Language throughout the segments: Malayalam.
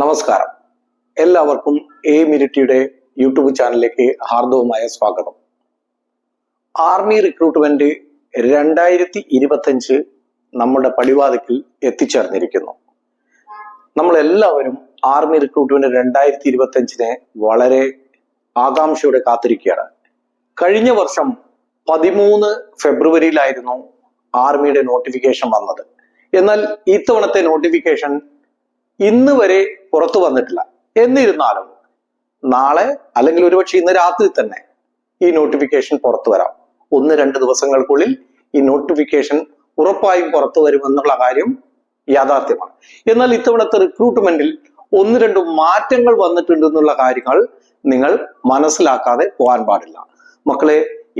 നമസ്കാരം. എല്ലാവർക്കും എ മിരിറ്റിയുടെ യൂട്യൂബ് ചാനലിലേക്ക് ഹാർദവുമായ സ്വാഗതം. ആർമി റിക്രൂട്ട്മെന്റ് രണ്ടായിരത്തി ഇരുപത്തഞ്ച് നമ്മുടെ പടിവാതിക്കൽ എത്തിച്ചേർന്നിരിക്കുന്നു. നമ്മൾ എല്ലാവരും ആർമി റിക്രൂട്ട്മെന്റ് രണ്ടായിരത്തി ഇരുപത്തഞ്ചിനെ വളരെ ആകാംക്ഷയോടെ കാത്തിരിക്കുകയാണ്. കഴിഞ്ഞ വർഷം പതിമൂന്ന് ഫെബ്രുവരിയിലായിരുന്നു ആർമിയുടെ നോട്ടിഫിക്കേഷൻ വന്നത്. എന്നാൽ ഇത്തവണത്തെ നോട്ടിഫിക്കേഷൻ ഇന്ന് വരെ പുറത്തു വന്നിട്ടില്ല. എന്നിരുന്നാലും നാളെ അല്ലെങ്കിൽ ഒരുപക്ഷെ ഇന്ന് രാത്രി തന്നെ ഈ നോട്ടിഫിക്കേഷൻ പുറത്തു വരാം. ഒന്ന് രണ്ട് ദിവസങ്ങൾക്കുള്ളിൽ ഈ നോട്ടിഫിക്കേഷൻ ഉറപ്പായും പുറത്തു വരുമെന്നുള്ള കാര്യം യാഥാർത്ഥ്യമാണ്. എന്നാൽ ഇത്തവണത്തെ റിക്രൂട്ട്മെന്റിൽ ഒന്ന് രണ്ട് മാറ്റങ്ങൾ വന്നിട്ടുണ്ട് എന്നുള്ള കാര്യങ്ങൾ നിങ്ങൾ മനസ്സിലാക്കാതെ പോകാൻ പാടില്ല. മക്കളെ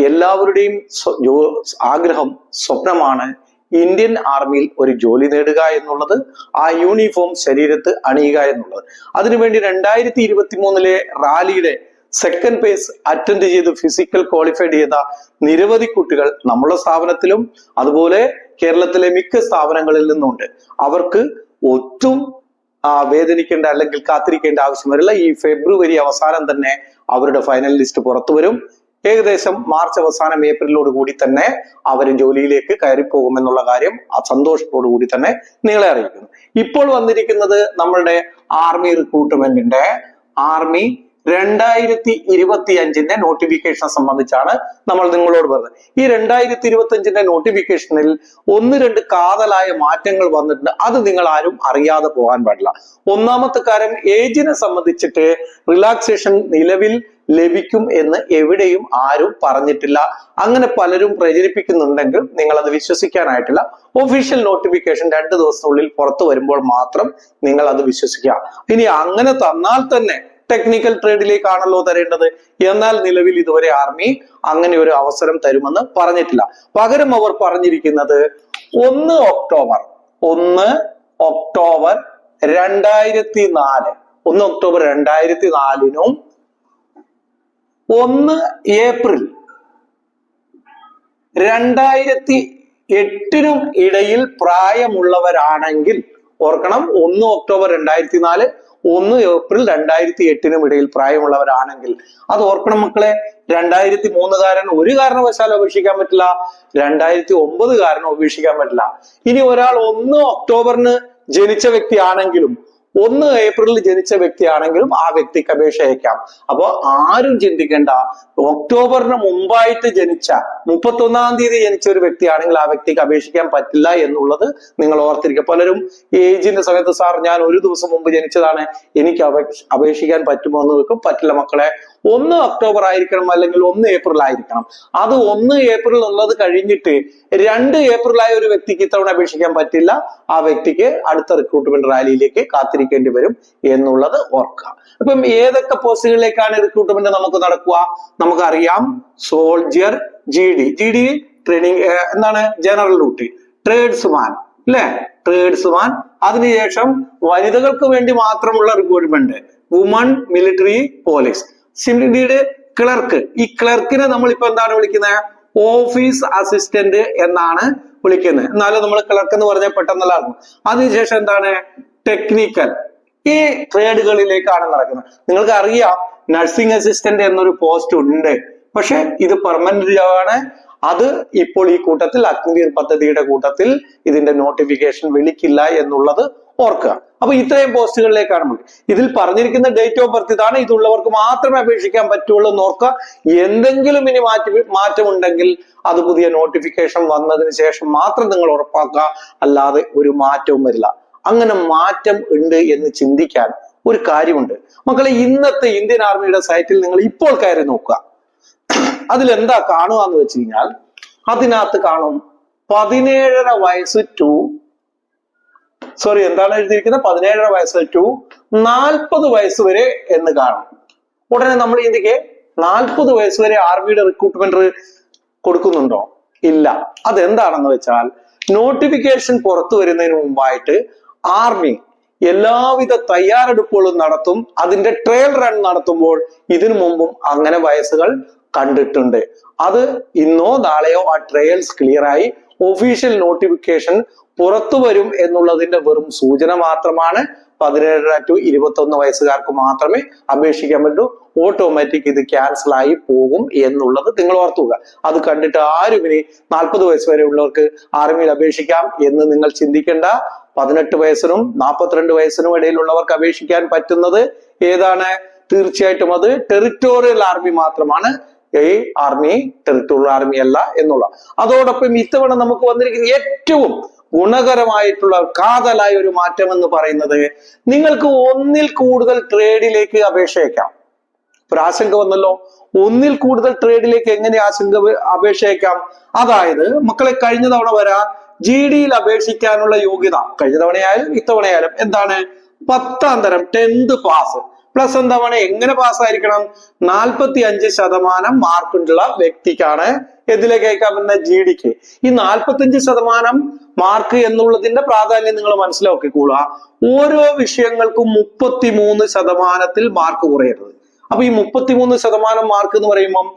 എല്ലാവരുടെയും ആഗ്രഹം സ്വപ്നമാണ്. ഇന്ത്യൻ ആർമിയിൽ ഒരു ജോലി നേടുക എന്നുള്ളത് ആ യൂണിഫോം ശരീരത്ത് അണിയുക എന്നുള്ളത്. അതിനുവേണ്ടി രണ്ടായിരത്തി ഇരുപത്തി മൂന്നിലെ റാലിയുടെ സെക്കൻഡ് പേസ് അറ്റൻഡ് ചെയ്ത് ഫിസിക്കൽ ക്വാളിഫൈഡ് ചെയ്ത നിരവധി കുട്ടികൾ നമ്മുടെ സ്ഥാപനത്തിലും അതുപോലെ കേരളത്തിലെ മിക്ക സ്ഥാപനങ്ങളിൽ നിന്നുണ്ട് അവർക്ക് ഒട്ടും വേദനിക്കേണ്ട അല്ലെങ്കിൽ കാത്തിരിക്കേണ്ട ആവശ്യം വരില്ല. ഈ ഫെബ്രുവരി അവസാനം തന്നെ അവരുടെ ഫൈനൽ ലിസ്റ്റ് പുറത്തു വരും. ഏകദേശം മാർച്ച് അവസാനം ഏപ്രിലോട് കൂടി തന്നെ അവർ ജോലിയിലേക്ക് കയറിപ്പോകുമെന്നുള്ള കാര്യം സന്തോഷത്തോടു കൂടി തന്നെ നിങ്ങളെ അറിയിക്കുന്നു. ഇപ്പോൾ വന്നിരിക്കുന്നത് നമ്മളുടെ ആർമി റിക്രൂട്ട്മെന്റിന്റെ ആർമി രണ്ടായിരത്തി ഇരുപത്തി അഞ്ചിന്റെ നോട്ടിഫിക്കേഷനെ സംബന്ധിച്ചാണ് നമ്മൾ നിങ്ങളോട് പറഞ്ഞത്. ഈ രണ്ടായിരത്തി ഇരുപത്തി അഞ്ചിന്റെ നോട്ടിഫിക്കേഷനിൽ ഒന്ന് രണ്ട് കാതലായ മാറ്റങ്ങൾ വന്നിട്ടുണ്ട്. അത് നിങ്ങൾ ആരും അറിയാതെ പോകാൻ പാടില്ല. ഒന്നാമത്തെ കാര്യം ഏജിനെ സംബന്ധിച്ചിട്ട് റിലാക്സേഷൻ നിലവിൽ ലഭിക്കും എന്ന് എവിടെയും ആരും പറഞ്ഞിട്ടില്ല. അങ്ങനെ പലരും പ്രചരിപ്പിക്കുന്നുണ്ടെങ്കിൽ നിങ്ങൾ അത് വിശ്വസിക്കാനായിട്ടില്ല. ഒഫീഷ്യൽ നോട്ടിഫിക്കേഷൻ രണ്ട് ദിവസത്തിനുള്ളിൽ പുറത്തു വരുമ്പോൾ മാത്രം നിങ്ങൾ അത് വിശ്വസിക്കുക. ഇനി അങ്ങനെ തന്നാൽ തന്നെ ടെക്നിക്കൽ ട്രേഡിലേക്കാണല്ലോ തരേണ്ടത്. എന്നാൽ നിലവിൽ ഇതുവരെ ആർമി അങ്ങനെ ഒരു അവസരം തരുമെന്ന് പറഞ്ഞിട്ടില്ല. പകരം അവർ പറഞ്ഞിരിക്കുന്നത് ഒന്ന് ഒക്ടോബർ ഒന്ന് ഒക്ടോബർ രണ്ടായിരത്തി നാല് ഒന്ന് ഒക്ടോബർ രണ്ടായിരത്തി നാലിനും ഒന്ന് ഏപ്രിൽ രണ്ടായിരത്തി എട്ടിനും ഇടയിൽ പ്രായമുള്ളവരാണെങ്കിൽ ഓർക്കണം ഒന്ന് ഒക്ടോബർ രണ്ടായിരത്തി നാല് ഒന്ന് ഏപ്രിൽ രണ്ടായിരത്തി എട്ടിനും ഇടയിൽ പ്രായമുള്ളവരാണെങ്കിൽ അത് ഓർക്കണം മക്കളെ രണ്ടായിരത്തി മൂന്നുകാരൻ ഒരു കാരണവശാലും അപേക്ഷിക്കാൻ പറ്റില്ല രണ്ടായിരത്തി ഒമ്പത് കാരനും അപേക്ഷിക്കാൻ പറ്റില്ല. ഇനി ഒരാൾ ഒന്ന് ഒക്ടോബറിന് ജനിച്ച വ്യക്തിയാണെങ്കിലും ഒന്ന് ഏപ്രിലിൽ ജനിച്ച വ്യക്തിയാണെങ്കിലും ആ വ്യക്തിക്ക് അപേക്ഷ അയക്കാം. അപ്പോ ആരും ചിന്തിക്കേണ്ട. ഒക്ടോബറിന് മുമ്പായിട്ട് ജനിച്ച മുപ്പത്തൊന്നാം തീയതി ജനിച്ച ഒരു വ്യക്തിയാണെങ്കിൽ ആ വ്യക്തിക്ക് അപേക്ഷിക്കാൻ പറ്റില്ല എന്നുള്ളത് നിങ്ങൾ ഓർത്തിരിക്കുക. പലരും ഏജിന്റെ സമയത്ത് സാർ ഞാൻ ഒരു ദിവസം മുമ്പ് ജനിച്ചതാണ്. എനിക്ക് അപേക്ഷ അപേക്ഷിക്കാൻ പറ്റുമോ? എന്ന് വെക്കും പറ്റില്ല മക്കളെ ഒന്ന് ഒക്ടോബർ ആയിരിക്കണം അല്ലെങ്കിൽ ഒന്ന് ഏപ്രിൽ ആയിരിക്കണം. അത് ഒന്ന് ഏപ്രിൽ ഉള്ളത് കഴിഞ്ഞിട്ട് രണ്ട് ഏപ്രിൽ ആയ ഒരു വ്യക്തിക്ക് ഇത്തവണ അപേക്ഷിക്കാൻ പറ്റില്ല. ആ വ്യക്തിക്ക് അടുത്ത റിക്രൂട്ട്മെന്റ് റാലിയിലേക്ക് കാത്തിരിക്കേണ്ടി വരും എന്നുള്ളത് ഓർക്കുക. അപ്പം ഏതൊക്കെ പോസ്റ്റുകളിലേക്കാണ് റിക്രൂട്ട്മെന്റ് നമുക്ക് നടക്കുക? നമുക്കറിയാം soldier G D G D training എന്താണ്? ജനറൽ ഡ്യൂട്ടി ട്രേഡ്സ്മാൻ അല്ലെ ട്രേഡ്സ്മാൻ അതിനുശേഷം വനിതകൾക്ക് വേണ്ടി മാത്രമുള്ള റിക്രൂട്ട്മെന്റ് വുമൺ മിലിറ്ററി പോലീസ് സിമിഡിയുടെ ക്ലർക്ക് ഈ ക്ലർക്കിനെ നമ്മൾ ഇപ്പൊ എന്താണ് വിളിക്കുന്നത് ഓഫീസ് അസിസ്റ്റന്റ് എന്നാണ് വിളിക്കുന്നത് എന്നാലും നമ്മൾ ക്ലർക്ക് എന്ന് പറഞ്ഞാൽ പെട്ടെന്നുള്ള അർത്ഥം അതിനുശേഷം എന്താണ്? ടെക്നിക്കൽ ഈ ട്രേഡുകളിലേക്കാണ് നടക്കുന്നത്. നിങ്ങൾക്ക് അറിയാം നഴ്സിംഗ് അസിസ്റ്റന്റ് എന്നൊരു പോസ്റ്റ് ഉണ്ട്. പക്ഷെ ഇത് പെർമനന്റ് ആണ്. അത് ഇപ്പോൾ ഈ കൂട്ടത്തിൽ അഗ്നിവീർ പദ്ധതിയുടെ കൂട്ടത്തിൽ ഇതിന്റെ നോട്ടിഫിക്കേഷൻ വിളിക്കില്ല എന്നുള്ളത് ഓർക്കുക. അപ്പൊ ഇത്രയും പോസ്റ്റുകളിലേക്കാണ് ഇതിൽ പറഞ്ഞിരിക്കുന്ന ഡേറ്റ് ഓഫ് ബർത്ത് ഇതാണ്. ഇതുള്ളവർക്ക് മാത്രമേ അപേക്ഷിക്കാൻ പറ്റുള്ളൂ എന്ന് ഓർക്കുക. എന്തെങ്കിലും ഇനി മാറ്റി മാറ്റമുണ്ടെങ്കിൽ അത് പുതിയ നോട്ടിഫിക്കേഷൻ വന്നതിന് ശേഷം മാത്രം നിങ്ങൾ ഉറപ്പാക്കുക. അല്ലാതെ ഒരു മാറ്റവും വരില്ല. അങ്ങനെ മാറ്റം ഉണ്ട് എന്ന് ചിന്തിക്കാൻ ഒരു കാര്യമുണ്ട്. മക്കളെ ഇന്നത്തെ ഇന്ത്യൻ ആർമിയുടെ സൈറ്റിൽ നിങ്ങൾ ഇപ്പോൾ കയറി നോക്കുക. അതിലെന്താ കാണുക എന്ന് വെച്ച് കഴിഞ്ഞാൽ അതിനകത്ത് കാണും പതിനേഴര വയസ്സ് ടു സോറി എന്താണ് എഴുതിയിരിക്കുന്നത്? പതിനേഴര വയസ്സ് ടു നാൽപ്പത് വയസ്സ് വരെ എന്ന് കാണാം. ഉടനെ നമ്മൾ ഇന്ത്യയ്ക്ക് നാൽപ്പത് വയസ്സ് വരെ ആർമിയുടെ റിക്രൂട്ട്മെന്റ് കൊടുക്കുന്നുണ്ടോ? ഇല്ല. അതെന്താണെന്ന് വെച്ചാൽ നോട്ടിഫിക്കേഷൻ പുറത്തു വരുന്നതിന് മുമ്പായിട്ട് ആർമി എല്ലാവിധ തയ്യാറെടുപ്പുകളും നടത്തും അതിന്റെ ട്രയൽ റൺ നടത്തുമ്പോൾ ഇതിനു മുമ്പും അങ്ങനെ വയസ്സുകൾ കണ്ടിട്ടുണ്ട്. അത് ഇന്നോ നാളെയോ ആ ട്രയൽസ് ക്ലിയറായി ഒഫീഷ്യൽ നോട്ടിഫിക്കേഷൻ പുറത്തു വരും എന്നുള്ളതിന്റെ വെറും സൂചന മാത്രമാണ് പതിനേഴര ടു ഇരുപത്തൊന്ന് വയസ്സുകാർക്ക് മാത്രമേ അപേക്ഷിക്കാൻ പറ്റൂ. ഓട്ടോമാറ്റിക് ഇത് ക്യാൻസൽ ആയി പോകും എന്നുള്ളത് നിങ്ങൾ ഓർത്തുക. അത് കണ്ടിട്ട് ആരും ഇനി നാൽപ്പത് വയസ്സ് വരെ ഉള്ളവർക്ക് ആർമിയിൽ അപേക്ഷിക്കാം എന്ന് നിങ്ങൾ ചിന്തിക്കേണ്ട. പതിനെട്ട് വയസ്സിനും നാൽപ്പത്തിരണ്ട് വയസ്സിനും ഇടയിലുള്ളവർക്ക് അപേക്ഷിക്കാൻ പറ്റുന്നത് ഏതാണ്? തീർച്ചയായിട്ടും അത് ടെറിറ്റോറിയൽ ആർമി മാത്രമാണ്. ഈ ആർമി ടെറിട്ടോറിയൽ ആർമി അല്ല എന്നുള്ള. അതോടൊപ്പം ഇത്തവണ നമുക്ക് വന്നിരിക്കുന്ന ഏറ്റവും ഗുണകരമായിട്ടുള്ള കാതലായ ഒരു മാറ്റം എന്ന് പറയുന്നത് നിങ്ങൾക്ക് ഒന്നിൽ കൂടുതൽ ട്രേഡിലേക്ക് അപേക്ഷയക്കാം ഒരു ആശങ്ക വന്നല്ലോ. ഒന്നിൽ കൂടുതൽ ട്രേഡിലേക്ക് എങ്ങനെ ആശങ്ക അപേക്ഷയക്കാം അതായത് മക്കളെ കഴിഞ്ഞ തവണ വരാ ജി ഡിയിൽ അപേക്ഷിക്കാനുള്ള യോഗ്യത. കഴിഞ്ഞ തവണയായാലും ഇത്തവണയായാലും എന്താണ്? പത്താം തരം ടെൻത് പാസ് പ്ലസ് എന്താണ്? എങ്ങനെ പാസ്സായിരിക്കണം നാൽപ്പത്തി അഞ്ച് ശതമാനം മാർക്കുള്ള വ്യക്തിക്കാണ് എതിലേക്ക് അയക്കാൻ പറ്റുന്ന ജി ഡിക്ക് ഈ നാൽപ്പത്തഞ്ച് ശതമാനം മാർക്ക് എന്നുള്ളതിന്റെ പ്രാധാന്യം നിങ്ങൾ മനസ്സിലാക്കിക്കൊള്ളുക ഓരോ വിഷയങ്ങൾക്കും മുപ്പത്തി മൂന്ന് ശതമാനത്തിൽ മാർക്ക് കുറയരുത്. അപ്പൊ ഈ മുപ്പത്തിമൂന്ന് ശതമാനം മാർക്ക് എന്ന് പറയുമ്പം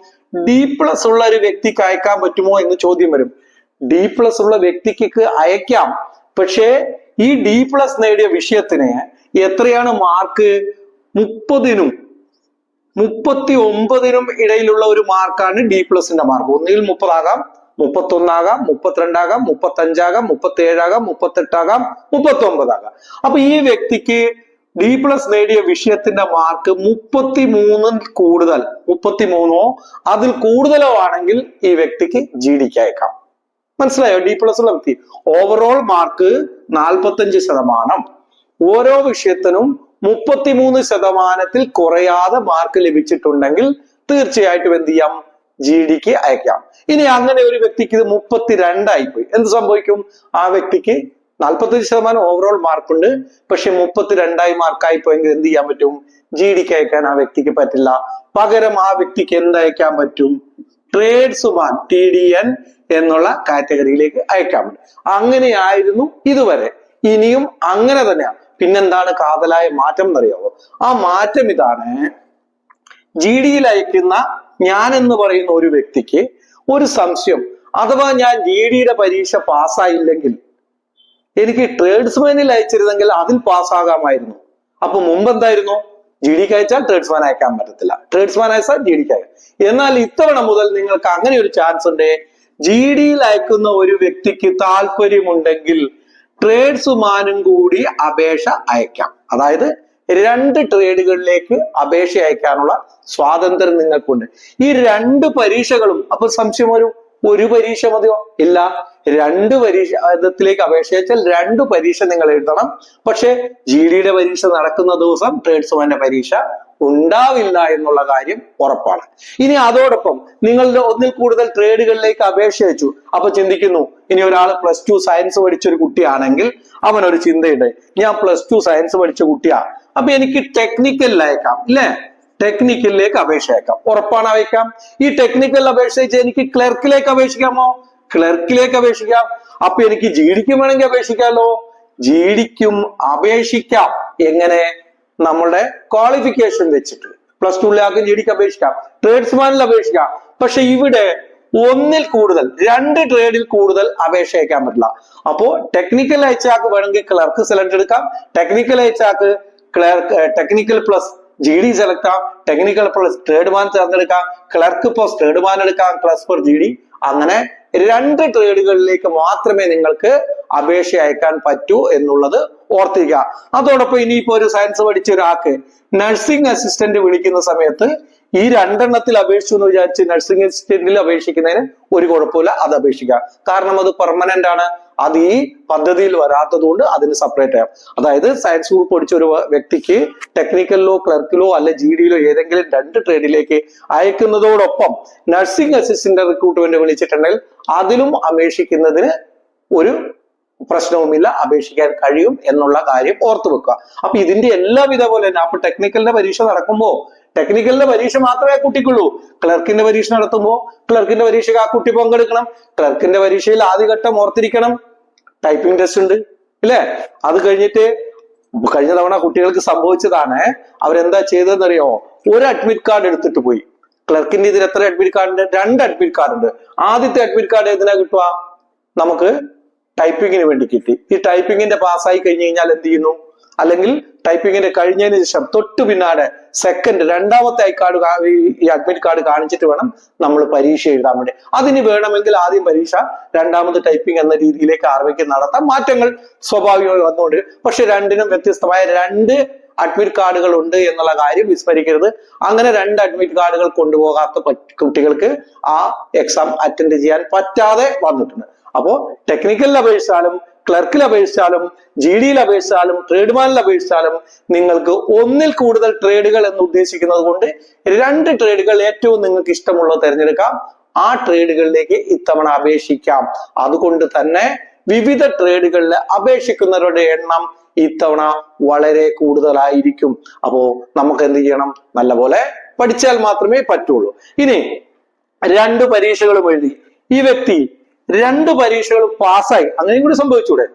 ഡി പ്ലസ് ഉള്ള ഒരു വ്യക്തിക്ക് അയക്കാൻ പറ്റുമോ എന്ന് ചോദ്യം വരും. ഡി പ്ലസ് ഉള്ള വ്യക്തിക്ക് അയക്കാം. പക്ഷേ ഈ ഡി പ്ലസ് നേടിയ വിഷയത്തിന് എത്രയാണ് മാർക്ക് മുപ്പതിനും മുപ്പത്തി ഒമ്പതിനും ഇടയിലുള്ള ഒരു മാർക്കാണ് ഡി പ്ലസിന്റെ മാർക്ക്. ഒന്നുകിൽ മുപ്പതാകാം മുപ്പത്തി ഒന്നാകാം മുപ്പത്തിരണ്ടാകാം മുപ്പത്തി അഞ്ചാകാം മുപ്പത്തി ഏഴാകാം മുപ്പത്തെട്ടാകാം മുപ്പത്തി ഒമ്പതാകാം അപ്പൊ ഈ വ്യക്തിക്ക് ഡി പ്ലസ് നേടിയ വിഷയത്തിന്റെ മാർക്ക് മുപ്പത്തി മൂന്നിൽ കൂടുതൽ മുപ്പത്തി മൂന്നോ അതിൽ കൂടുതലോ ആണെങ്കിൽ ഈ വ്യക്തിക്ക് ജി ഡിക്ക് അയക്കാം. മനസ്സിലായോ? ഡി പ്ലസ് ഉള്ള വ്യക്തി. ഓവറോൾ മാർക്ക് നാൽപ്പത്തഞ്ച് ശതമാനം. ഓരോ വിഷയത്തിനും മുപ്പത്തിമൂന്ന് ശതമാനത്തിൽ കുറയാതെ മാർക്ക് ലഭിച്ചിട്ടുണ്ടെങ്കിൽ തീർച്ചയായിട്ടും എന്ത് ചെയ്യാം? ജി ഡിക്ക് അയക്കാം. ഇനി അങ്ങനെ ഒരു വ്യക്തിക്ക് ഇത് മുപ്പത്തിരണ്ടായി പോയി. എന്ത് സംഭവിക്കും? ആ വ്യക്തിക്ക് നാൽപ്പത്തഞ്ച് ശതമാനം ഓവറോൾ മാർക്കുണ്ട് പക്ഷെ മുപ്പത്തിരണ്ടായി മാർക്കായി പോയെങ്കിൽ എന്ത് ചെയ്യാൻ പറ്റും? ജി ഡിക്ക് അയക്കാൻ ആ വ്യക്തിക്ക് പറ്റില്ല. പകരം ആ വ്യക്തിക്ക് എന്ത് അയക്കാൻ പറ്റും? ട്രേഡ്സുമാൻ ടി ഡി എൻ എന്നുള്ള കാറ്റഗറിയിലേക്ക് അയക്കാൻ പറ്റും. അങ്ങനെയായിരുന്നു ഇതുവരെ. ഇനിയും അങ്ങനെ തന്നെയാണ് പിന്നെന്താണ് കാതലായ മാറ്റം എന്നറിയാവോ? ആ മാറ്റം ഇതാണ് ജി ഡിയിൽ അയക്കുന്ന ഞാൻ എന്ന് പറയുന്ന ഒരു വ്യക്തിക്ക് ഒരു സംശയം. അഥവാ ഞാൻ ജി ഡിയുടെ പരീക്ഷ പാസ്സായില്ലെങ്കിൽ എനിക്ക് ട്രേഡ്സ്മാനിൽ അയച്ചിരുന്നെങ്കിൽ അതിൽ പാസ്സാകാമായിരുന്നു. അപ്പൊ മുമ്പ് എന്തായിരുന്നു? ജി ഡിക്ക് അയച്ചാൽ ട്രേഡ്സ്മാൻ അയക്കാൻ പറ്റത്തില്ല. ട്രേഡ്സ്മാൻ അയച്ചാൽ ജി ഡിക്ക് അയക്കാം. എന്നാൽ ഇത്തവണ മുതൽ നിങ്ങൾക്ക് അങ്ങനെ ഒരു ചാൻസ് ഉണ്ട്. ജി ഡിയിൽ അയക്കുന്ന ഒരു വ്യക്തിക്ക് താല്പര്യമുണ്ടെങ്കിൽ ട്രേഡ്സുമാനും കൂടി അപേക്ഷ അയക്കാം. അതായത് രണ്ട് ട്രേഡുകളിലേക്ക് അപേക്ഷ അയക്കാനുള്ള സ്വാതന്ത്ര്യം നിങ്ങൾക്കുണ്ട്. ഈ രണ്ട് പരീക്ഷകളും അപ്പൊ സംശയം ഒരു ഒരു പരീക്ഷ മതിയോ? ഇല്ല. രണ്ട് പരീക്ഷ ഇതിലേക്ക് അപേക്ഷ അയച്ചാൽ രണ്ട് പരീക്ഷ നിങ്ങൾ എഴുതണം. പക്ഷെ ജി ഡിയുടെ പരീക്ഷ നടക്കുന്ന ദിവസം ട്രേഡ്സ്മാന്റെ പരീക്ഷ ഉണ്ടാവില്ല എന്നുള്ള കാര്യം ഉറപ്പാണ്. ഇനി അതോടൊപ്പം നിങ്ങളുടെ ഒന്നിൽ കൂടുതൽ ട്രേഡുകളിലേക്ക് അപേക്ഷ അയച്ചു. അപ്പൊ ചിന്തിക്കുന്നു ഇനി ഒരാൾ പ്ലസ് ടു സയൻസ് പഠിച്ച ഒരു കുട്ടിയാണെങ്കിൽ അവൻ ഒരു ചിന്തയുണ്ട്. ഞാൻ പ്ലസ് ടു സയൻസ് പഠിച്ച കുട്ടിയാ. അപ്പൊ എനിക്ക് ടെക്നിക്കലിൽ അയക്കാം ഇല്ലേ? ടെക്നിക്കലിലേക്ക് അപേക്ഷ അയക്കാം. ഉറപ്പാണ് അയക്കാം. ഈ ടെക്നിക്കൽ അപേക്ഷ അയച്ച് എനിക്ക് ക്ലർക്കിലേക്ക് അപേക്ഷിക്കാമോ? ക്ലർക്കിലേക്ക് അപേക്ഷിക്കാം. അപ്പൊ എനിക്ക് ജി ഡിക്കും വേണമെങ്കിൽ അപേക്ഷിക്കാമല്ലോ ജി ഡിക്കും അപേക്ഷിക്കാം. എങ്ങനെ? നമ്മളുടെ ക്വാളിഫിക്കേഷൻ വെച്ചിട്ട്. പ്ലസ് ടുവിലാക്കും ജി ഡിക്ക് അപേക്ഷിക്കാം. ട്രേഡ്സ്മാനിൽ അപേക്ഷിക്കാം. പക്ഷെ ഇവിടെ ഒന്നിൽ കൂടുതൽ രണ്ട് ട്രേഡിൽ കൂടുതൽ അപേക്ഷ അയക്കാൻ പറ്റില്ല. അപ്പോ ടെക്നിക്കൽ അയച്ചാക്ക് വേണമെങ്കിൽ ക്ലർക്ക് സെലക്ട് എടുക്കാം. Technical അയച്ചാക്ക് clerk technical plus G D select ആ ടെക്നിക്കൽ പ്ലസ് ട്രേഡ് മാൻ തിരഞ്ഞെടുക്കാം. ക്ലർക്ക് പ്ലസ് ട്രേഡ് മാൻ എടുക്കാം. ക്ലസ് ഫോർ ജി ഡി അങ്ങനെ രണ്ട് ട്രേഡുകളിലേക്ക് മാത്രമേ നിങ്ങൾക്ക് അപേക്ഷ അയക്കാൻ പറ്റൂ എന്നുള്ളത് ഓർത്തിരിക്കുക. അതോടൊപ്പം ഇനിയിപ്പോ ഒരു സയൻസ് പഠിച്ച ഒരാൾക്ക് നഴ്സിംഗ് അസിസ്റ്റന്റ് വിളിക്കുന്ന സമയത്ത് ഈ രണ്ടെണ്ണത്തിൽ അപേക്ഷിച്ചു എന്ന് വിചാരിച്ച് നഴ്സിംഗ് അസിസ്റ്റന്റിൽ അപേക്ഷിക്കുന്നതിന് ഒരു കുഴപ്പമില്ല അത് അപേക്ഷിക്കാം കാരണം അത് പെർമനന്റ് ആണ്. അത് ഈ പദ്ധതിയിൽ വരാത്തത് കൊണ്ട് അതിന് സെപ്പറേറ്റ് ആവും. അതായത് സയൻസ് ഗ്രൂപ്പ് പഠിച്ച ഒരു വ്യക്തിക്ക് ടെക്നിക്കലിലോ ക്ലർക്കിലോ അല്ലെ ജി ഡിയിലോ ഏതെങ്കിലും രണ്ട് ട്രേഡിലേക്ക് അയക്കുന്നതോടൊപ്പം നഴ്സിംഗ് അസിസ്റ്റന്റ് റിക്രൂട്ട്മെന്റ് വിളിച്ചിട്ടുണ്ടെങ്കിൽ അതിലും അപേക്ഷിക്കുന്നതിന് ഒരു പ്രശ്നവുമില്ല അപേക്ഷിക്കാൻ കഴിയും എന്നുള്ള കാര്യം ഓർത്തു വെക്കുക. അപ്പൊ ഇതിന്റെ എല്ലാവിധ പോലെ തന്നെ അപ്പൊ ടെക്നിക്കലിന്റെ പരീക്ഷ നടക്കുമ്പോൾ ടെക്നിക്കലിന്റെ പരീക്ഷ മാത്രമേ കുട്ടിക്കുള്ളൂ. ക്ലർക്കിന്റെ പരീക്ഷ നടത്തുമ്പോൾ ക്ലർക്കിന്റെ പരീക്ഷയ്ക്ക് ആ കുട്ടി പങ്കെടുക്കണം. ക്ലർക്കിന്റെ പരീക്ഷയിൽ ആദ്യഘട്ടം ഓർത്തിരിക്കണം. ടൈപ്പിംഗ് ടെസ്റ്റ് ഉണ്ട് ഇല്ലേ? അത് കഴിഞ്ഞിട്ട് കഴിഞ്ഞ തവണ കുട്ടികൾക്ക് സംഭവിച്ചതാണ് അവരെന്താ ചെയ്തതെന്നറിയോ? ഒരു അഡ്മിറ്റ് കാർഡ് എടുത്തിട്ട് പോയി. ക്ലർക്കിന്റെ ഇതിൽ എത്ര അഡ്മിറ്റ് കാർഡ് ഉണ്ട്? രണ്ട് അഡ്മിറ്റ് കാർഡ് ഉണ്ട്. ആദ്യത്തെ അഡ്മിറ്റ് കാർഡ് എന്തിനാ കിട്ടുക? നമുക്ക് ടൈപ്പിങ്ങിന് വേണ്ടി കിട്ടി. ഈ ടൈപ്പിങ്ങിന്റെ പാസ്സായി കഴിഞ്ഞു കഴിഞ്ഞാൽ എന്ത് ചെയ്യുന്നു? അല്ലെങ്കിൽ ടൈപ്പിങ്ങിന്റെ കഴിഞ്ഞതിന് ശേഷം തൊട്ടു പിന്നാലെ സെക്കൻഡ് രണ്ടാമത്തെ ഐ കാർഡ് ഈ അഡ്മിറ്റ് കാർഡ് കാണിച്ചിട്ട് വേണം നമ്മൾ പരീക്ഷ എഴുതാൻ വേണ്ടി. അതിന് വേണമെങ്കിൽ ആദ്യം പരീക്ഷ രണ്ടാമത് ടൈപ്പിംഗ് എന്ന രീതിയിലേക്ക് ആർമിക്ക് നടത്താം. മാറ്റങ്ങൾ സ്വാഭാവികമായി വന്നുകൊണ്ട്. പക്ഷെ രണ്ടിനും വ്യത്യസ്തമായ രണ്ട് അഡ്മിറ്റ് കാർഡുകൾ ഉണ്ട് എന്നുള്ള കാര്യം വിസ്മരിക്കരുത്. അങ്ങനെ രണ്ട് അഡ്മിറ്റ് കാർഡുകൾ കൊണ്ടുപോകാത്ത കുട്ടികൾക്ക് ആ എക്സാം അറ്റൻഡ് ചെയ്യാൻ പറ്റാതെ വന്നിട്ടുണ്ട്. അപ്പോ ടെക്നിക്കലിൽ അപേക്ഷിച്ചാലും ക്ലർക്കിൽ അപേക്ഷിച്ചാലും ജി ഡിയിൽ അപേക്ഷിച്ചാലും ട്രേഡ്മാനിൽ അപേക്ഷിച്ചാലും നിങ്ങൾക്ക് ഒന്നിൽ കൂടുതൽ ട്രേഡുകൾ എന്ന് ഉദ്ദേശിക്കുന്നത് കൊണ്ട് രണ്ട് ട്രേഡുകൾ ഏറ്റവും നിങ്ങൾക്ക് ഇഷ്ടമുള്ളത് തിരഞ്ഞെടുക്കാം. ആ ട്രേഡുകളിലേക്ക് ഇത്തവണ അപേക്ഷിക്കാം. അതുകൊണ്ട് തന്നെ വിവിധ ട്രേഡുകളിൽ അപേക്ഷിക്കുന്നവരുടെ എണ്ണം ഇത്തവണ വളരെ കൂടുതലായിരിക്കും. അപ്പോ നമുക്ക് എന്ത് ചെയ്യണം? നല്ലപോലെ പഠിച്ചാൽ മാത്രമേ പറ്റുള്ളൂ. ഇനി രണ്ട് പരീക്ഷകളും എഴുതി. ഈ വ്യക്തി രണ്ട് പരീക്ഷകൾ പാസ്സായി. അങ്ങനെയും കൂടി സംഭവിച്ചൂടെ?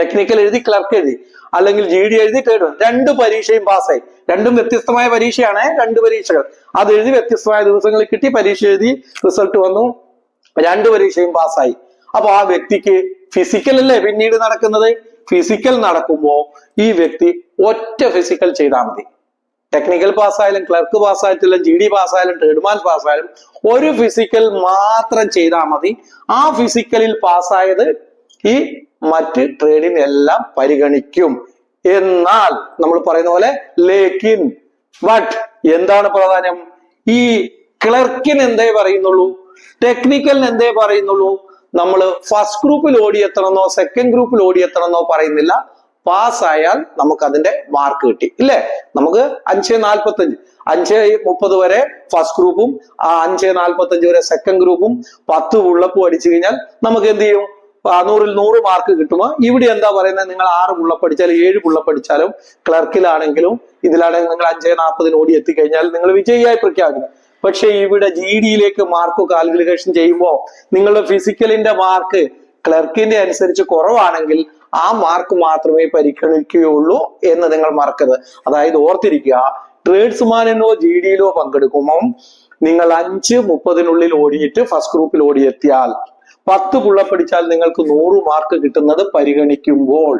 ടെക്നിക്കൽ എഴുതി ക്ലർക്ക് എഴുതി. അല്ലെങ്കിൽ ജി ഡി എഴുതി ട്രേഡ് രണ്ട് പരീക്ഷയും പാസ്സായി. രണ്ടും വ്യത്യസ്തമായ പരീക്ഷയാണ് രണ്ട് പരീക്ഷകൾ. അത് എഴുതി വ്യത്യസ്തമായ ദിവസങ്ങളിൽ കിട്ടി പരീക്ഷ എഴുതി റിസൾട്ട് വന്നു. രണ്ട് പരീക്ഷയും പാസ്സായി. അപ്പൊ ആ വ്യക്തിക്ക് ഫിസിക്കൽ അല്ലേ പിന്നീട് നടക്കുന്നത്? ഫിസിക്കൽ നടക്കുമ്പോ ഈ വ്യക്തി ഒറ്റ ഫിസിക്കൽ ചെയ്താൽ മതി. ടെക്നിക്കൽ പാസ്സായാലും ക്ലർക്ക് പാസ്സായാലും ജി ഡി പാസ്സായാലും ട്രേഡ്മാൻ പാസ്സായാലും ഒരു ഫിസിക്കൽ മാത്രം ചെയ്താൽ മതി. ആ ഫിസിക്കലിൽ പാസ്സായത് ഈ മറ്റ് ട്രേഡിനെല്ലാം പരിഗണിക്കും. എന്നാൽ നമ്മൾ പറയുന്ന പോലെ ലേക്കിൻ ബട്ട് എന്താണ് പ്രാധാന്യം? ഈ ക്ലർക്കിന് എന്തേ പറയുന്നുള്ളൂ? ടെക്നിക്കലിന് എന്തേ പറയുന്നുള്ളൂ? നമ്മൾ ഫസ്റ്റ് ഗ്രൂപ്പിൽ ഓടിയെത്തണമെന്നോ സെക്കൻഡ് ഗ്രൂപ്പിൽ ഓടിയെത്തണമെന്നോ പറയുന്നില്ല. പാസ്സായാൽ നമുക്ക് അതിന്റെ മാർക്ക് കിട്ടി. ഇല്ലേ? നമുക്ക് അഞ്ച് നാൽപ്പത്തഞ്ച് അഞ്ച് മുപ്പത് വരെ ഫസ്റ്റ് ഗ്രൂപ്പും ആ അഞ്ച് നാൽപ്പത്തഞ്ച് വരെ സെക്കൻഡ് ഗ്രൂപ്പും പത്ത് പുള്ളപ്പും അടിച്ചു കഴിഞ്ഞാൽ നമുക്ക് എന്ത് ചെയ്യും? നൂറിൽ നൂറ് മാർക്ക് കിട്ടുമോ ഇവിടെ എന്താ പറയുന്നത്? നിങ്ങൾ ആറ് പുള്ളപ്പടിച്ചാലും ഏഴ് പുള്ളപ്പടിച്ചാലും ക്ലർക്കിലാണെങ്കിലും ഇതിലാണെങ്കിൽ നിങ്ങൾ അഞ്ച് നാൽപ്പതിന് ഓടി എത്തിക്കഴിഞ്ഞാൽ നിങ്ങൾ വിജയിയായി പ്രഖ്യാപിക്കും. പക്ഷെ ഇവിടെ ജി ഡിയിലേക്ക് മാർക്ക് കാൽക്കുലേഷൻ ചെയ്യുമ്പോൾ നിങ്ങളുടെ ഫിസിക്കലിന്റെ മാർക്ക് ക്ലർക്കിന്റെ അനുസരിച്ച് കുറവാണെങ്കിൽ ആ മാർക്ക് മാത്രമേ പരിഗണിക്കുകയുള്ളൂ എന്ന് നിങ്ങൾ മറക്കരുത്. അതായത് ഓർത്തിരിക്കുക ട്രേഡ്സ്മാനിനോ ജി ഡിയിലോ പങ്കെടുക്കുമ്പോൾ നിങ്ങൾ അഞ്ച് മുപ്പതിനുള്ളിൽ ഓടിയിട്ട് ഫസ്റ്റ് ഗ്രൂപ്പിൽ ഓടിയെത്തിയാൽ പത്ത് പുള്ളപ്പടിച്ചാൽ നിങ്ങൾക്ക് നൂറ് മാർക്ക് കിട്ടുന്നത് പരിഗണിക്കുമ്പോൾ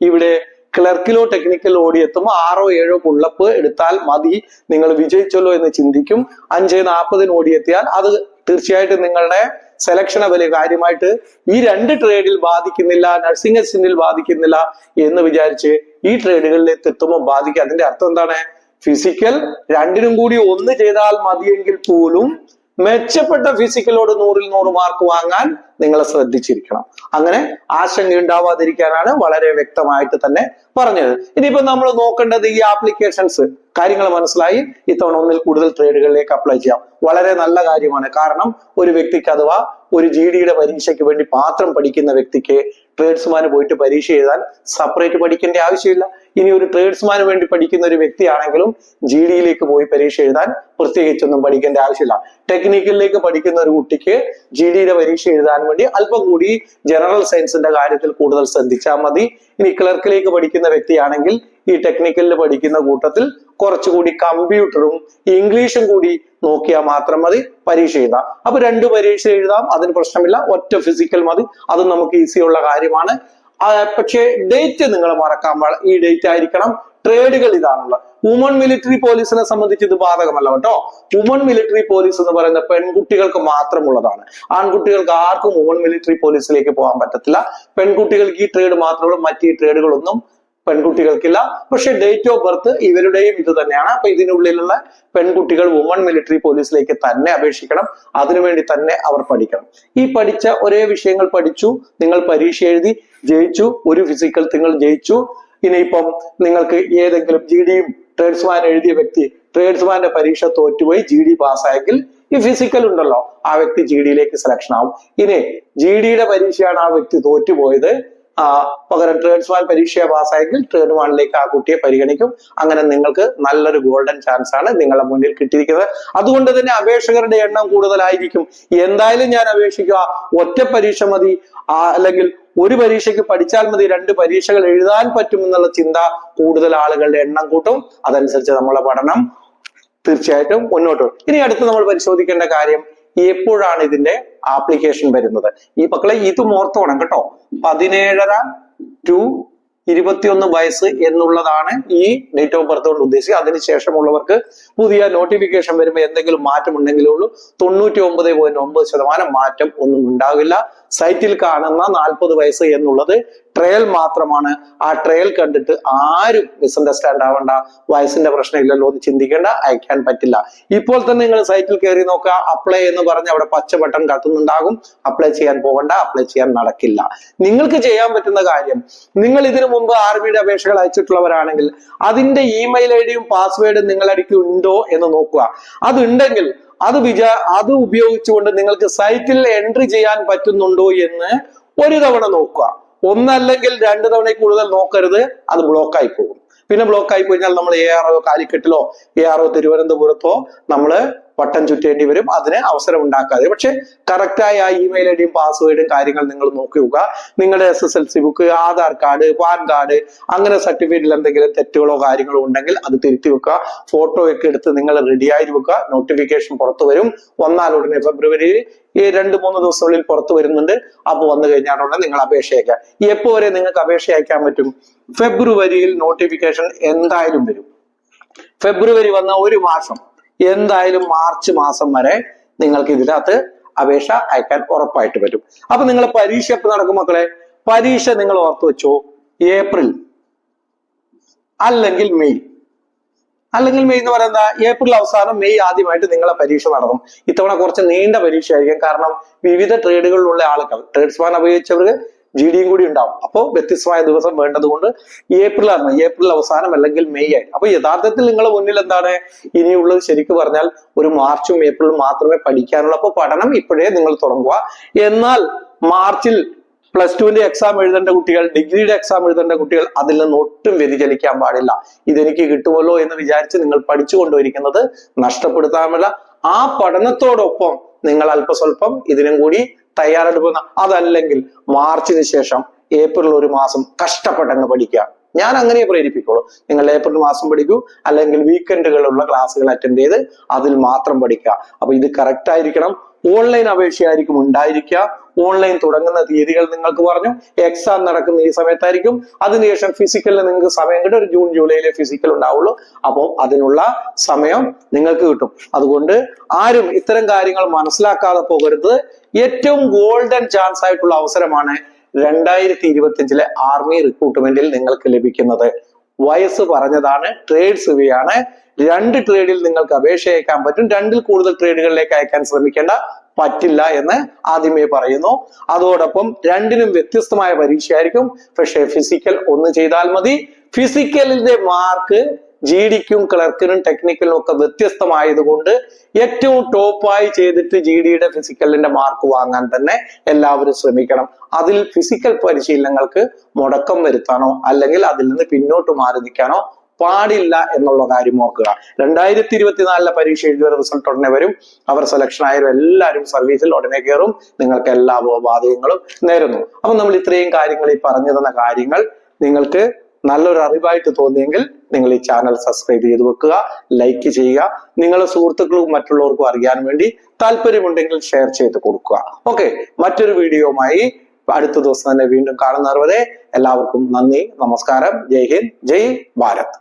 ഇവിടെ ക്ലർക്കിലോ ടെക്നിക്കലോ ഓടിയെത്തുമ്പോൾ ആറോ ഏഴോ പുള്ളപ്പ് എടുത്താൽ മതി. നിങ്ങൾ വിജയിച്ചല്ലോ എന്ന് ചിന്തിക്കും. അഞ്ച് നാൽപ്പതിന് ഓടിയെത്തിയാൽ അത് തീർച്ചയായിട്ടും നിങ്ങളുടെ സെലക്ഷനെ വലിയ കാര്യമായിട്ട് ഈ രണ്ട് ട്രേഡിൽ ബാധിക്കുന്നില്ല നഴ്സിംഗ് അസിസ്റ്റന്റിൽ ബാധിക്കുന്നില്ല എന്ന് വിചാരിച്ച് ഈ ട്രേഡുകളിലേക്ക് എത്തുമ്പോൾ ബാധിക്കുക. അതിന്റെ അർത്ഥം എന്താണ്? ഫിസിക്കൽ രണ്ടിനും കൂടി ഒന്ന് ചെയ്താൽ മതിയെങ്കിൽ പോലും മെച്ചപ്പെട്ട ഫിസിക്കലോട് നൂറിൽ നൂറ് മാർക്ക് വാങ്ങാൻ നിങ്ങൾ ശ്രദ്ധിച്ചിരിക്കണം. അങ്ങനെ ആശങ്ക ഉണ്ടാവാതിരിക്കാനാണ് വളരെ വ്യക്തമായിട്ട് തന്നെ പറഞ്ഞത്. ഇനിയിപ്പോ നമ്മൾ നോക്കേണ്ടത് ഈ ആപ്ലിക്കേഷൻസ് കാര്യങ്ങൾ മനസ്സിലായി. ഇത്തവണ ഒന്നിൽ കൂടുതൽ ട്രേഡുകളിലേക്ക് അപ്ലൈ ചെയ്യാം. വളരെ നല്ല കാര്യമാണ്. കാരണം ഒരു വ്യക്തിക്ക് അഥവാ ഒരു ജി ഡിയുടെ പരീക്ഷയ്ക്ക് വേണ്ടി പാത്രം പഠിക്കുന്ന വ്യക്തിക്ക് ട്രേഡ്സ്മാന് പോയിട്ട് പരീക്ഷ എഴുതാൻ സെപ്പറേറ്റ് പഠിക്കേണ്ട ആവശ്യമില്ല. ഇനി ഒരു ട്രേഡ്സ്മാന് വേണ്ടി പഠിക്കുന്ന ഒരു വ്യക്തിയാണെങ്കിലും ജി ഡിയിലേക്ക് പോയി പരീക്ഷ എഴുതാൻ പ്രത്യേകിച്ചൊന്നും പഠിക്കേണ്ട ആവശ്യമില്ല. ടെക്നിക്കലിലേക്ക് പഠിക്കുന്ന ഒരു കുട്ടിക്ക് ജി ഡിയുടെ പരീക്ഷ എഴുതാൻ വേണ്ടി അല്പം കൂടി ജനറൽ സയൻസിന്റെ കാര്യത്തിൽ കൂടുതൽ ശ്രദ്ധിച്ചാൽ മതി. ഇനി ക്ലർക്കിലേക്ക് പഠിക്കുന്ന വ്യക്തിയാണെങ്കിൽ ഈ ടെക്നിക്കലിൽ പഠിക്കുന്ന കൂട്ടത്തിൽ കുറച്ചുകൂടി കമ്പ്യൂട്ടറും ഇംഗ്ലീഷും കൂടി നോക്കിയാൽ മാത്രം മതി പരീക്ഷ എഴുതാം. അപ്പൊ രണ്ട് പരീക്ഷ എഴുതാം അതിന് പ്രശ്നമില്ല. ഒറ്റ ഫിസിക്കൽ മതി. അതും നമുക്ക് ഈസി ഉള്ള കാര്യമാണ്. പക്ഷേ ഡേറ്റ് നിങ്ങൾ മറക്കാൻ പാടില്ല ഈ ഡേറ്റ് ആയിരിക്കണം. ട്രേഡുകൾ ഇതാണുള്ളത്. വുമൺ മിലിറ്ററി പോലീസിനെ സംബന്ധിച്ച് ഇത് ബാധകമല്ല കേട്ടോ. വുമൺ മിലിറ്ററി പോലീസ് എന്ന് പറയുന്ന പെൺകുട്ടികൾക്ക് മാത്രമുള്ളതാണ്. ആൺകുട്ടികൾക്ക് ആർക്കും വുമൺ മിലിറ്ററി പോലീസിലേക്ക് പോകാൻ പറ്റത്തില്ല. പെൺകുട്ടികൾക്ക് ഈ ട്രേഡ് മാത്രമുള്ളൂ മറ്റ് ഈ ട്രേഡുകളൊന്നും പെൺകുട്ടികൾക്കില്ല. പക്ഷെ ഡേറ്റ് ഓഫ് ബർത്ത് ഇവരുടെയും ഇത് തന്നെയാണ്. അപ്പൊ ഇതിനുള്ളിലുള്ള പെൺകുട്ടികൾ വുമൺ മിലിറ്ററി പോലീസിലേക്ക് തന്നെ അപേക്ഷിക്കണം. അതിനുവേണ്ടി തന്നെ അവർ പഠിക്കണം. ഈ പഠിച്ച ഒരേ വിഷയങ്ങൾ പഠിച്ചു. നിങ്ങൾ പരീക്ഷ എഴുതി ജയിച്ചു. ഒരു ഫിസിക്കൽ നിങ്ങൾ ജയിച്ചു. ഇനിയിപ്പം നിങ്ങൾക്ക് ഏതെങ്കിലും ജി ഡിയും ട്രേഡ്സ്മാൻ എഴുതിയ വ്യക്തി ട്രേഡ്സ്മാന്റെ പരീക്ഷ തോറ്റുപോയി ജി ഡി പാസ്സായെങ്കിൽ ഈ ഫിസിക്കൽ ഉണ്ടല്ലോ. ആ വ്യക്തി ജി ഡിയിലേക്ക് സെലക്ഷൻ ആവും. ഇനി ജി ഡിയുടെ പരീക്ഷയാണ് ആ വ്യക്തി തോറ്റുപോയത്. ആ ട്രേഡ്സ് വൺ പരീക്ഷ പാസ്സായെങ്കിൽ ട്രേഡ് വണ്ണിലേക്ക് ആ കുട്ടിയെ പരിഗണിക്കും. അങ്ങനെ നിങ്ങൾക്ക് നല്ലൊരു ഗോൾഡൻ ചാൻസ് ആണ് നിങ്ങളുടെ മുന്നിൽ കിട്ടിയിരിക്കുന്നത്. അതുകൊണ്ട് തന്നെ അപേക്ഷകരുടെ എണ്ണം കൂടുതലായിരിക്കും. എന്തായാലും ഞാൻ അപേക്ഷിക്കുക ഒറ്റ പരീക്ഷ മതി. അല്ലെങ്കിൽ ഒരു പരീക്ഷയ്ക്ക് പഠിച്ചാൽ മതി. രണ്ട് പരീക്ഷകൾ എഴുതാൻ പറ്റുമെന്നുള്ള ചിന്ത കൂടുതൽ ആളുകളുടെ എണ്ണം കൂട്ടും. അതനുസരിച്ച് നമ്മളെ പഠനം തീർച്ചയായിട്ടും മുന്നോട്ട്. ഇനി അടുത്ത് നമ്മൾ പരിശോധിക്കേണ്ട കാര്യം എപ്പോഴാണ് ഇതിന്റെ ആപ്ലിക്കേഷൻ വരുന്നത്? ഈ മക്കളെ ഇത് ഓർത്തോണം കേട്ടോ. പതിനേഴര ടു ഇരുപത്തിയൊന്ന് വയസ്സ് എന്നുള്ളതാണ് ഈ ഡേറ്റ് ഓഫ് ബർത്ത് കൊണ്ട് ഉദ്ദേശിക്കുക അതിനുശേഷമുള്ളവർക്ക് പുതിയ നോട്ടിഫിക്കേഷൻ വരുമ്പോൾ എന്തെങ്കിലും മാറ്റം ഉണ്ടെങ്കിലേ ഉള്ളൂ. തൊണ്ണൂറ്റി ഒമ്പത് പോയിന്റ് ഒമ്പത് ശതമാനം മാറ്റം ഒന്നും ഉണ്ടാവില്ല. സൈറ്റിൽ കാണുന്ന നാൽപ്പത് വയസ്സ് എന്നുള്ളത് ട്രയൽ മാത്രമാണ്. ആ ട്രയൽ കണ്ടിട്ട് ആരും മിസ്അണ്ടർസ്റ്റാൻഡ് ആവണ്ട. വയസ്സിന്റെ പ്രശ്നമില്ലല്ലോ എന്ന് ചിന്തിക്കേണ്ട അയക്കാൻ പറ്റില്ല. ഇപ്പോൾ തന്നെ നിങ്ങൾ സൈറ്റിൽ കയറി നോക്കുക. അപ്ലൈ എന്ന് പറഞ്ഞ് അവിടെ പച്ച ബട്ടൺ കത്തുന്നുണ്ടാകും. അപ്ലൈ ചെയ്യാൻ പോകണ്ട. അപ്ലൈ ചെയ്യാൻ നടക്കില്ല. നിങ്ങൾക്ക് ചെയ്യാൻ പറ്റുന്ന കാര്യം നിങ്ങൾ ഇതിനു മുമ്പ് ആർമിയുടെ അപേക്ഷകൾ അയച്ചിട്ടുള്ളവരാണെങ്കിൽ അതിന്റെ ഇമെയിൽ ഐ ഡിയും പാസ്വേഡും നിങ്ങളടിക്ക് ഉണ്ടോ എന്ന് നോക്കുക. അതുണ്ടെങ്കിൽ അത് വിചാ അത് ഉപയോഗിച്ചുകൊണ്ട് നിങ്ങൾക്ക് സൈറ്റിൽ എൻട്രി ചെയ്യാൻ പറ്റുന്നുണ്ടോ എന്ന് ഒരു തവണ നോക്കുക. ഒന്നല്ലെങ്കിൽ രണ്ട് തവണ കൂടുതൽ നോക്കരുത് അത് ബ്ലോക്ക് ആയി പോകും. പിന്നെ ബ്ലോക്ക് ആയി കഴിഞ്ഞാൽ നമ്മൾ എ ആർ ഒ കാലിക്കറ്റിലോ എ ആർ ഒ തിരുവനന്തപുരത്തോ നമ്മൾ വട്ടം ചുറ്റേണ്ടി വരും. അതിന് അവസരം ഉണ്ടാക്കാതെ. പക്ഷെ കറക്റ്റായ ആ ഇമെയിൽ ഐ ഡിയും പാസ്വേഡും കാര്യങ്ങൾ നിങ്ങൾ നോക്കി നോക്കുക. നിങ്ങളുടെ S S L C book Aadhaar card PAN card അങ്ങനെ സർട്ടിഫിക്കറ്റിൽ എന്തെങ്കിലും തെറ്റുകളോ കാര്യങ്ങളോ ഉണ്ടെങ്കിൽ അത് തിരുത്തി വെക്കുക. ഫോട്ടോ ഒക്കെ എടുത്ത് നിങ്ങൾ റെഡി ആയി വെക്കുക. നോട്ടിഫിക്കേഷൻ പുറത്തു വരും. ഒന്നാൽ ഉടനെ ഫെബ്രുവരി ഈ രണ്ട് മൂന്ന് ദിവസങ്ങളിൽ പുറത്തു വരുന്നുണ്ട്. അപ്പോൾ വന്നു കഴിഞ്ഞാൽ ഉടനെ നിങ്ങൾ അപേക്ഷ അയക്കാം എപ്പോ വരെ നിങ്ങൾക്ക് അപേക്ഷ അയക്കാൻ പറ്റും? ഫെബ്രുവരിയിൽ നോട്ടിഫിക്കേഷൻ എന്തായാലും വരും. ഫെബ്രുവരി വന്ന ഒരു മാസം എന്തായാലും മാർച്ച് മാസം വരെ നിങ്ങൾക്ക് ഇതിനകത്ത് അപേക്ഷ അയക്കാൻ ഉറപ്പായിട്ട് പറ്റും. അപ്പൊ നിങ്ങൾ പരീക്ഷ എപ്പോ നടക്കും മക്കളെ? പരീക്ഷ നിങ്ങൾ ഓർത്തു വെച്ചോ. ഏപ്രിൽ അല്ലെങ്കിൽ മെയ്. അല്ലെങ്കിൽ മെയ് എന്ന് പറയുന്നത് ഏപ്രിൽ അവസാനം മെയ് ആദ്യമായിട്ട് നിങ്ങളെ പരീക്ഷ നടക്കും. ഇത്തവണ കുറച്ച് നീണ്ട പരീക്ഷ ആയിരിക്കും കാരണം വിവിധ ട്രേഡുകളിലുള്ള ആളുകൾ ട്രേഡ്സ്മാൻ ഉപയോഗിച്ചവർക്ക് ജി ഡിയും കൂടി ഉണ്ടാവും. അപ്പോൾ വ്യത്യസ്തമായ ദിവസം വേണ്ടതുകൊണ്ട് ഏപ്രിൽ ആണ് ഏപ്രിൽ അവസാനം അല്ലെങ്കിൽ മെയ് ആയി അപ്പൊ യഥാർത്ഥത്തിൽ നിങ്ങളുടെ മുന്നിൽ എന്താണ്? ഇനിയുള്ളത് ശരിക്കും പറഞ്ഞാൽ ഒരു മാർച്ചും ഏപ്രിലും മാത്രമേ പഠിക്കാനുള്ളൂ. അപ്പൊ പഠനം ഇപ്പോഴേ നിങ്ങൾ തുടങ്ങുക. എന്നാൽ മാർച്ചിൽ പ്ലസ് ടുവിന്റെ എക്സാം എഴുതേണ്ട കുട്ടികൾ ഡിഗ്രിയുടെ എക്സാം എഴുതേണ്ട കുട്ടികൾ അതിൽ നിന്ന് ഒട്ടും വ്യതിചലിക്കാൻ പാടില്ല. ഇതെനിക്ക് കിട്ടുമല്ലോ എന്ന് വിചാരിച്ച് നിങ്ങൾ പഠിച്ചു കൊണ്ടുവരിക്കുന്നത് നഷ്ടപ്പെടുത്താമല്ല ആ പഠനത്തോടൊപ്പം നിങ്ങൾ അല്പസ്വല്പം ഇതിനും കൂടി തയ്യാറെടുക്കുന്ന അതല്ലെങ്കിൽ മാർച്ചിന് ശേഷം ഏപ്രിൽ ഒരു മാസം കഷ്ടപ്പെട്ടങ്ങ് പഠിക്കുക. ഞാൻ അങ്ങനെ പ്രേരിപ്പിക്കുള്ളൂ. നിങ്ങൾ ഏപ്രിൽ മാസം പഠിക്കൂ അല്ലെങ്കിൽ വീക്കെൻഡുകളുള്ള ക്ലാസ്സുകൾ അറ്റൻഡ് ചെയ്ത് അതിൽ മാത്രം പഠിക്കുക. അപ്പൊ ഇത് കറക്റ്റ് ആയിരിക്കണം. ഓൺലൈൻ അപേക്ഷയായിരിക്കും ഉണ്ടായിരിക്കുക. ഓൺലൈൻ തുടങ്ങുന്ന തീയതികൾ നിങ്ങൾക്ക് പറഞ്ഞു. എക്സാം നടക്കുന്ന ഈ സമയത്തായിരിക്കും. അതിനുശേഷം ഫിസിക്കലിന് നിങ്ങൾക്ക് സമയം കിട്ടും. ഒരു ജൂൺ ജൂലൈയിലെ ഫിസിക്കൽ ഉണ്ടാവുള്ളൂ. അപ്പോൾ അതിനുള്ള സമയം നിങ്ങൾക്ക് കിട്ടും. അതുകൊണ്ട് ആരും ഇത്തരം കാര്യങ്ങൾ മനസ്സിലാക്കാതെ പോകരുത്. ഏറ്റവും ഗോൾഡൻ ചാൻസ് ആയിട്ടുള്ള അവസരമാണ് രണ്ടായിരത്തി ഇരുപത്തിയഞ്ചിലെ ആർമി റിക്രൂട്ട്മെന്റിൽ നിങ്ങൾക്ക് ലഭിക്കുന്നത്. വയസ്സ് പറഞ്ഞതാണ് ട്രേഡ്സ് ഇവയാണ്. രണ്ട് ട്രേഡിൽ നിങ്ങൾക്ക് അപേക്ഷ അയക്കാൻ പറ്റും. രണ്ടിൽ കൂടുതൽ ട്രേഡുകളിലേക്ക് അയക്കാൻ ശ്രമിക്കേണ്ട പറ്റില്ല എന്ന് ആദ്യമേ പറയുന്നു. അതോടൊപ്പം രണ്ടിനും വ്യത്യസ്തമായ പരീക്ഷയായിരിക്കും. പക്ഷേ ഫിസിക്കൽ ഒന്ന് ചെയ്താൽ മതി. ഫിസിക്കലിന്റെ മാർക്ക് ജി ഡിക്കും ക്ലർക്കിനും ടെക്നിക്കലിനും ഒക്കെ വ്യത്യസ്തമായതുകൊണ്ട് ഏറ്റവും ടോപ്പായി ചെയ്തിട്ട് ജി ഡിയുടെ ഫിസിക്കലിന്റെ മാർക്ക് വാങ്ങാൻ തന്നെ എല്ലാവരും ശ്രമിക്കണം. അതിൽ ഫിസിക്കൽ പരിശീലനങ്ങൾക്ക് മുടക്കം വരുത്താനോ അല്ലെങ്കിൽ അതിൽ നിന്ന് പിന്നോട്ട് മാറി നിൽക്കാനോ പാടില്ല എന്നുള്ള കാര്യം ഓർക്കുക. രണ്ടായിരത്തി ഇരുപത്തിനാലിലെ പരീക്ഷ എഴുതിയ റിസൾട്ട് ഉടനെ വരും. അവർ സെലക്ഷൻ ആയാലും എല്ലാവരും സർവീസിൽ ഉടനെ കയറും. നിങ്ങൾക്ക് എല്ലാ ബാധകങ്ങളും നേരുന്നു. അപ്പൊ നമ്മൾ ഇത്രയും കാര്യങ്ങൾ ഈ പറഞ്ഞു തന്ന കാര്യങ്ങൾ നിങ്ങൾക്ക് നല്ലൊരു അറിവായിട്ട് തോന്നിയെങ്കിൽ നിങ്ങൾ ഈ ചാനൽ സബ്സ്ക്രൈബ് ചെയ്ത് വെക്കുക ലൈക്ക് ചെയ്യുക. നിങ്ങളുടെ സുഹൃത്തുക്കളും മറ്റുള്ളവർക്കും അറിയാൻ വേണ്ടി താല്പര്യമുണ്ടെങ്കിൽ ഷെയർ ചെയ്ത് കൊടുക്കുക. ഓക്കെ മറ്റൊരു വീഡിയോമായി അടുത്ത ദിവസം തന്നെ വീണ്ടും കാണുന്നവരെ എല്ലാവർക്കും നന്ദി നമസ്കാരം. ജയ് ഹിന്ദ് ജയ് ഭാരത്.